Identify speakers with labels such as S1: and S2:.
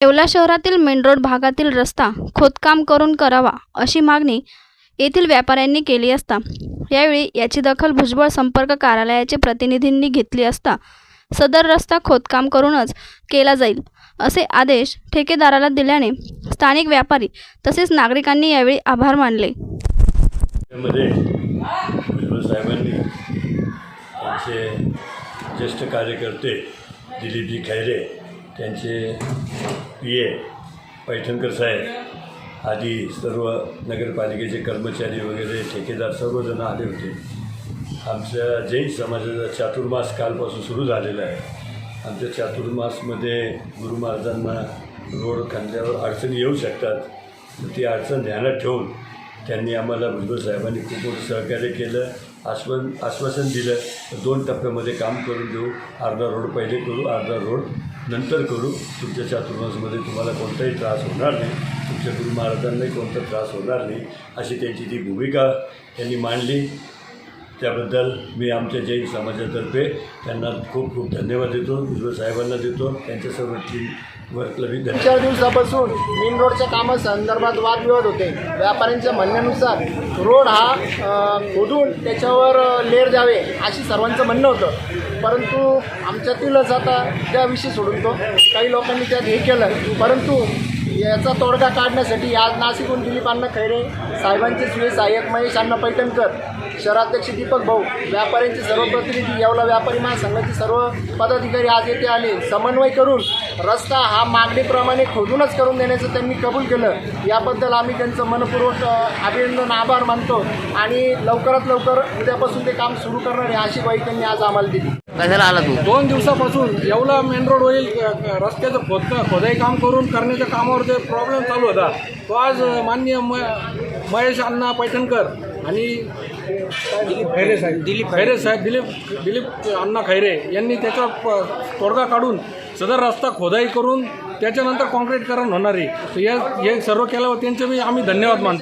S1: येवला शहरातील main road भागातील रस्ता खोदकाम करून करावा अशी मागणी येथील व्यापाऱ्यांनी केली असता. यावेळी याची दखल भुजबळ संपर्क कार्यालयाचे प्रतिनिधींनी घेतली असता सदर रस्ता खोदकाम करूनच केला जाईल असे आदेश ठेकेदाराला दिल्याने स्थानिक व्यापारी तसेच नागरिकांनी यावेळी आभार मानले.
S2: ज्येष्ठ कार्यकर्ते दिलीपजी खैरे त्यांचे पी ए पैठणकर साहेब आधी सर्व नगरपालिकेचे कर्मचारी वगैरे ठेकेदार सर्वजण आले होते. आमच्या जैन समाजाचा चातुर्मास कालपासून सुरू झालेला आहे. आमच्या चातुर्मासमध्ये गुरु महाराजांना रोड खांद्यावर अडचणी येऊ शकतात ती अडचण ध्यानात ठेवून त्यांनी आम्हाला भुजबळ साहेबांनी खूप मोठं सहकार्य केलं आश्वन आश्वासन दिलं. तर दोन टप्प्यामध्ये काम करून देऊ अर्धा रोड पहिले करू अर्धा रोड नंतर करू. तुमच्या चातुर्मासमध्ये तुम्हाला कोणताही त्रास होणार नाही. तुमच्या गुरु महाराजांनाही कोणता त्रास होणार नाही. अशी त्यांची ती भूमिका त्यांनी मांडली. त्याबद्दल मी आमच्या जैन समाजातर्फे त्यांना खूप खूप धन्यवाद देतो. भुजबळ साहेबांना देतो. त्यांच्या सर्व टीम वर्कला मी
S3: चार दिवसापासून मेन रोडच्या कामासंदर्भात वादविवाद होते. व्यापाऱ्यांच्या म्हणण्यानुसार रोड हा खोदून त्याच्यावर लेर द्यावे अशी सर्वांचं म्हणणं होतं. परंतु आमच्यातीलच आता त्याविषयी सोडून तो. काही लोकांनी त्यात हे केलं. परंतु याचा तोडगा काढण्यासाठी आज नाशिकहून दिलीप अण्णा खैरे साहेबांचे सुळे सहाय्यक महेश अण्णा पैठणकर शहराध्यक्ष दीपक भाऊ व्यापाऱ्यांचे सर्व प्रतिनिधी येवला व्यापारी महासंघाचे सर्व पदाधिकारी आज येथे आले. समन्वय करून रस्ता हा मागणीप्रमाणे खोदूनच करून देण्याचं त्यांनी कबूल केलं. याबद्दल आम्ही त्यांचं मनपूर्वक अभिनंदन आभार मानतो आणि लवकरात लवकर उद्यापासून ते काम सुरू करणार आहे अशी ग्वाही त्यांनी आज आम्हाला दिली.
S4: कशाला आला तू?
S5: दोन दिवसापासून येवला मेन रोडवरील अ, क- रस्त्याचं खोद खोदाई काम करून करण्याच्या कामावर ते प्रॉब्लेम चालू होता. तो आज अ, माननीय म महेश अण्णा पैठणकर आणि खैरे साहेब. दिलीप खैरे. साहेब दिलीप दिलीप अण्णा खैरे यांनी त्याचा प- तोडगा काढून सदर रस्ता खोदाई करून त्याच्यानंतर कॉन्क्रीटकरण होणार. आहे तर या हे सर्व केल्यावर त्यांचे मी आम्ही धन्यवाद मानतो.